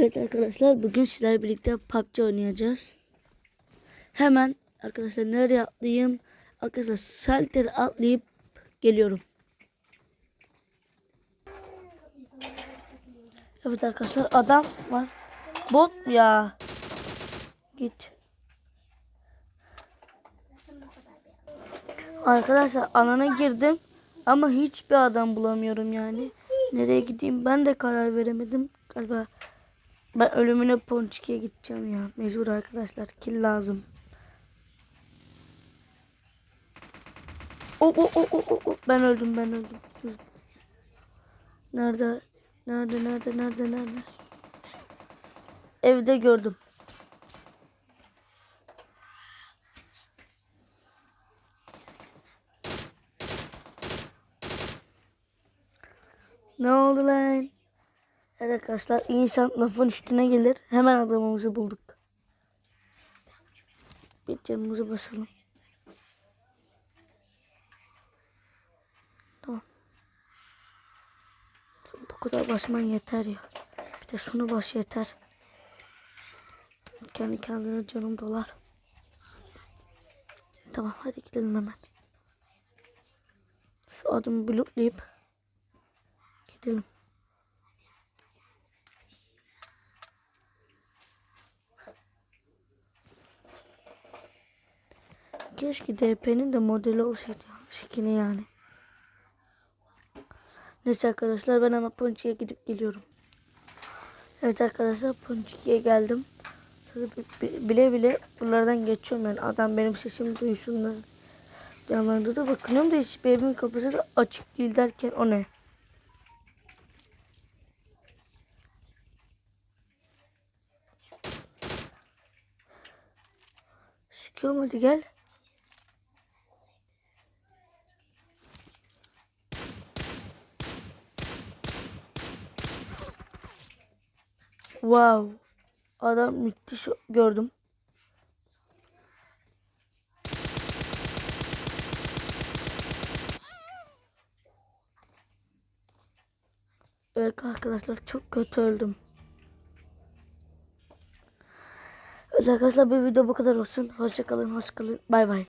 Evet arkadaşlar bugün sizlerle birlikte PUBG oynayacağız. Hemen arkadaşlar nereye atlayayım? Arkadaşlar salter'i atlayıp geliyorum. Evet arkadaşlar adam var. Bot ya. Git. Arkadaşlar alana girdim ama hiçbir adam bulamıyorum yani. Nereye gideyim ben de karar veremedim. Galiba ben ölümüne Ponçiki'ye gideceğim ya. Mecbur arkadaşlar. Kill lazım. O o o o o, o. Ben öldüm ben öldüm. Nerede? Nerede nerede nerede nerede? Evde gördüm. Ne oldu lan? Evet arkadaşlar insan lafın üstüne gelir. Hemen adamımızı bulduk. Bir canımızı basalım. Tamam. Bu kadar basman yeter ya. Bir de şunu bas yeter. Kendi kendine canım dolar. Tamam hadi gidelim hemen. Şu adımı bloklayıp gidelim. Keşke DP'nin de modeli olsaydı. Skini yani. Neyse arkadaşlar ben ama Ponçi'ye gidip geliyorum. Evet arkadaşlar Ponçi'ye geldim. Bile bile buralardan geçiyorum yani. Adam benim sesimi duysun da. Yanlarında da bakınıyorum da hiçbir evin kapısı da açık değil derken o ne? Sıkıyorum hadi gel. Wow. Adam müthiş gördüm. Evet arkadaşlar çok kötü öldüm. Evet arkadaşlar bir video bu kadar olsun. Hoşçakalın, hoşçakalın. Bay bay.